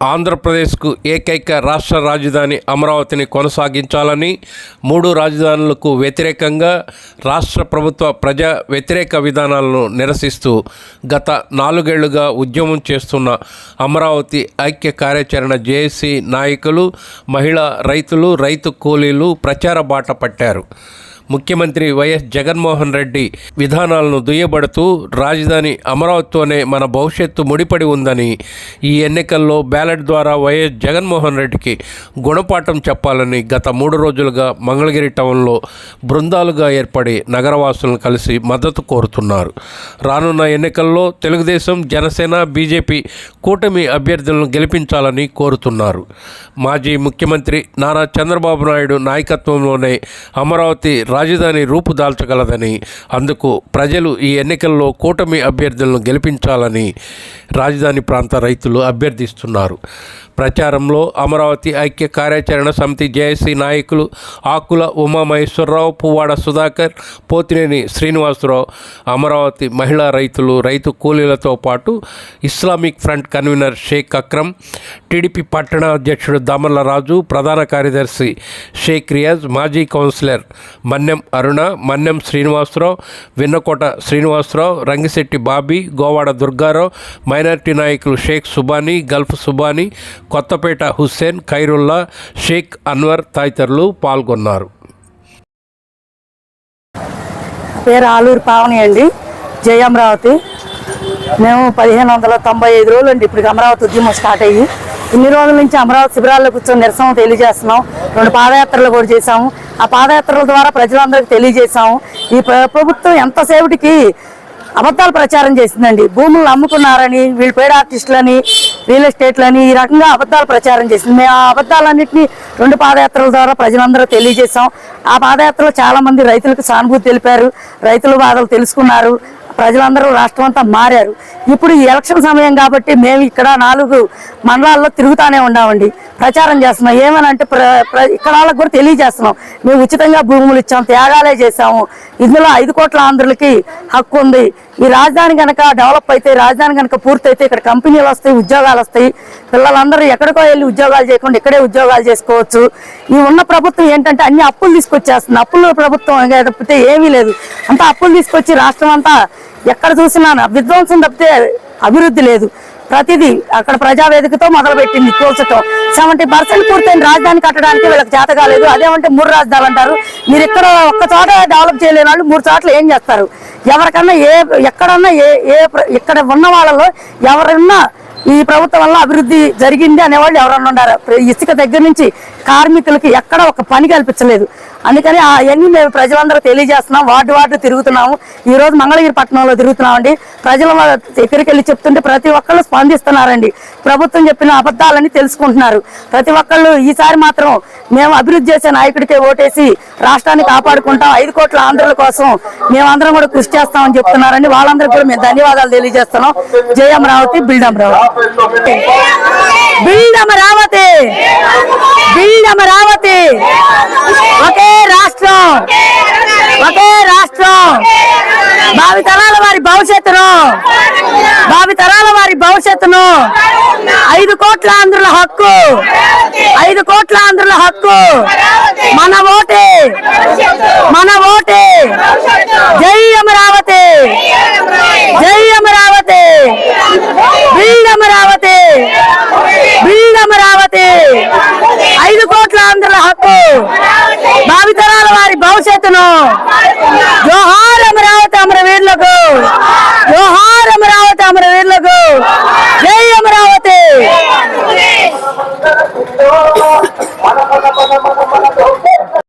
ఆంధ్రప్రదేశ్కు ఏకైక రాష్ట్ర రాజధాని అమరావతిని కొనసాగించాలని మూడు రాజధానులకు వ్యతిరేకంగా రాష్ట్ర ప్రభుత్వ ప్రజా వ్యతిరేక విధానాలను నిరసిస్తూ గత నాలుగేళ్ళుగా ఉద్యమం చేస్తున్న అమరావతి ఐక్య కార్యాచరణ జేఏసీ నాయకులు మహిళా రైతులు రైతు కూలీలు ప్రచార బాట పట్టారు. ముఖ్యమంత్రి వైఎస్ జగన్మోహన్ రెడ్డి విధానాలను దుయ్యబడుతూ రాజధాని అమరావతితోనే మన భవిష్యత్తు ముడిపడి ఉందని ఈ ఎన్నికల్లో బ్యాలెట్ ద్వారా వైఎస్ జగన్మోహన్ రెడ్డికి గుణపాఠం చెప్పాలని గత మూడు రోజులుగా మంగళగిరి టౌన్లో బృందాలుగా ఏర్పడి నగరవాసులను కలిసి మద్దతు కోరుతున్నారు. రానున్న ఎన్నికల్లో తెలుగుదేశం జనసేన బీజేపీ కూటమి అభ్యర్థులను గెలిపించాలని కోరుతున్నారు. మాజీ ముఖ్యమంత్రి నారా చంద్రబాబు నాయుడు నాయకత్వంలోనే అమరావతి రాజధాని రూపుదాల్చగలదని అందుకు ప్రజలు ఈ ఎన్నికల్లో కూటమి అభ్యర్థులను గెలిపించాలని రాజధాని ప్రాంత రైతులు అభ్యర్థిస్తున్నారు. ప్రచారంలో అమరావతి ఐక్య కార్యాచరణ సమితి జేఏసీ నాయకులు ఆకుల ఉమామహేశ్వరరావు పువ్వాడ సుధాకర్ పోతినేని శ్రీనివాసరావు అమరావతి మహిళా రైతులు రైతు కూలీలతో పాటు Islamic Front convener Sheikh Akram TDP పట్టణ అధ్యక్షుడు దామర్ల రాజు ప్రధాన కార్యదర్శి షేక్ రియాజ్ మాజీ కౌన్సిలర్ మన్ మన్నెం అరుణ మన్నెం శ్రీనివాసరావు విన్నకోట శ్రీనివాసరావు రంగిశెట్టి బాబీ గోవాడ దుర్గారావు మైనార్టీ నాయకులు షేక్ సుబానీ గల్ఫ్ సుబానీ కొత్తపేట హుస్సేన్ ఖైరుల్లా షేక్ అన్వర్ తదితరులు పాల్గొన్నారు. పేరు ఆలూరు పావని అండి. జయ అమరావతి. మేము పదిహేను వందల తొంభై ఐదు రోజులు అండి ఇప్పుడు అమరావతి ఉద్యమం స్టార్ట్ అయ్యి. ఇన్ని రోజుల నుంచి అమరావతి శిబిరాల్లో కూర్చొని నిరసన తెలియజేస్తున్నాం. రెండు పాదయాత్రలు కూడా చేశాము. ఆ పాదయాత్రల ద్వారా ప్రజలందరికీ తెలియజేశాము. ఈ ప్రభుత్వం ఎంతసేపటికి అబద్ధాలు ప్రచారం చేసిందండి. భూములు అమ్ముకున్నారని వీళ్ళు పేడ ఆర్టిస్టులని రియల్ ఎస్టేట్లని ఈ రకంగా అబద్ధాలు ప్రచారం చేసింది. మేము ఆ అబద్ధాలన్నింటినీ రెండు పాదయాత్రల ద్వారా ప్రజలందరూ తెలియజేశాం. ఆ పాదయాత్రలో చాలామంది రైతులకు సానుభూతి తెలిపారు. రైతుల బాధలు తెలుసుకున్నారు. ప్రజలందరూ రాష్ట్రం అంతా మారారు. ఇప్పుడు ఈ ఎలక్షన్ సమయం కాబట్టి మేము ఇక్కడ నాలుగు మండలాల్లో తిరుగుతానే ఉన్నామండి. ప్రచారం చేస్తున్నాం ఏమనంటే ప్ర ప్ర- ఇక్కడ వాళ్ళకి కూడా తెలియజేస్తున్నాం. మేము ఉచితంగా భూములు ఇచ్చాం త్యాగాలే చేశాము. ఇందులో ఐదు కోట్ల ఆంధ్రులకి హక్కు ఉంది. ఈ రాజధాని కనుక డెవలప్ అయితే రాజధాని కనుక పూర్తయితే ఇక్కడ కంపెనీలు వస్తాయి ఉద్యోగాలు వస్తాయి. పిల్లలందరూ ఎక్కడికో వెళ్ళి ఉద్యోగాలు చేయకుండా ఇక్కడే ఉద్యోగాలు చేసుకోవచ్చు. ఈ ఉన్న ప్రభుత్వం ఏంటంటే అన్ని అప్పులు తీసుకొచ్చేస్తుంది. అప్పులు ప్రభుత్వం తప్పితే ఏమీ లేదు. అంతా అప్పులు తీసుకొచ్చి రాష్ట్రం అంతా ఎక్కడ చూసినా విధ్వంసం తప్పితే అభివృద్ధి లేదు. ప్రతిదీ అక్కడ ప్రజావేదికతో మొదలుపెట్టింది కూల్చటం సెవెంటీ పర్సెంట్ పూర్తయిన రాజధాని కట్టడానికి వీళ్ళకి చేత కాలేదు అదేమంటే మూడు రాజధానులు అంటారు. మీరు ఇక్కడ ఒక్క చోట డెవలప్ చేయలేని వాళ్ళు మూడు చోట్ల ఏం చేస్తారు? ఎవరికన్నా ఏ ఎక్కడన్నా ఏ ఏ ఇక్కడ ఉన్న వాళ్ళలో ఎవరన్నా ఈ ప్రభుత్వం వల్ల అభివృద్ధి జరిగింది అనేవాళ్ళు ఎవరన్నా ఉన్నారు ఇసుక దగ్గర నుంచి కార్మికులకి ఎక్కడ ఒక పని కల్పించలేదు. అందుకని అవన్నీ మేము ప్రజలందరూ తెలియజేస్తున్నాం వార్డు వార్డు తిరుగుతున్నాము. ఈ రోజు మంగళగిరి పట్టణంలో తిరుగుతున్నామండి. ప్రజల దగ్గరికి వెళ్ళి చెప్తుంటే ప్రతి ఒక్కళ్ళు స్పందిస్తున్నారండి. ప్రభుత్వం చెప్పిన అబద్ధాలని తెలుసుకుంటున్నారు. ప్రతి ఒక్కళ్ళు ఈసారి మాత్రం మేము అభివృద్ధి చేసే నాయకుడికే ఓటేసి రాష్ట్రాన్ని కాపాడుకుంటాం. ఐదు కోట్ల ఆంధ్రుల కోసం మేమందరం కూడా కృషి చేస్తామని చెప్తున్నారండి. వాళ్ళందరికీ కూడా మేము ధన్యవాదాలు తెలియజేస్తున్నాం. జయ Ravathi build Amaravati build Amaravati build Amaravati ఒకే రాష్ట్రం. ఒకే రాష్ట్రం. భావి తరాల వారి భవిష్యత్తును. భావి తరాల వారి భవిష్యత్తును. ఐదు కోట్ల ఆంధ్రుల హక్కు. ఐదు కోట్ల ఆంధ్రుల హక్కు. మన ఓటే. మన ఓటే. Jai Amaravati. Jai Amaravati. Build Amaravati build Amaravati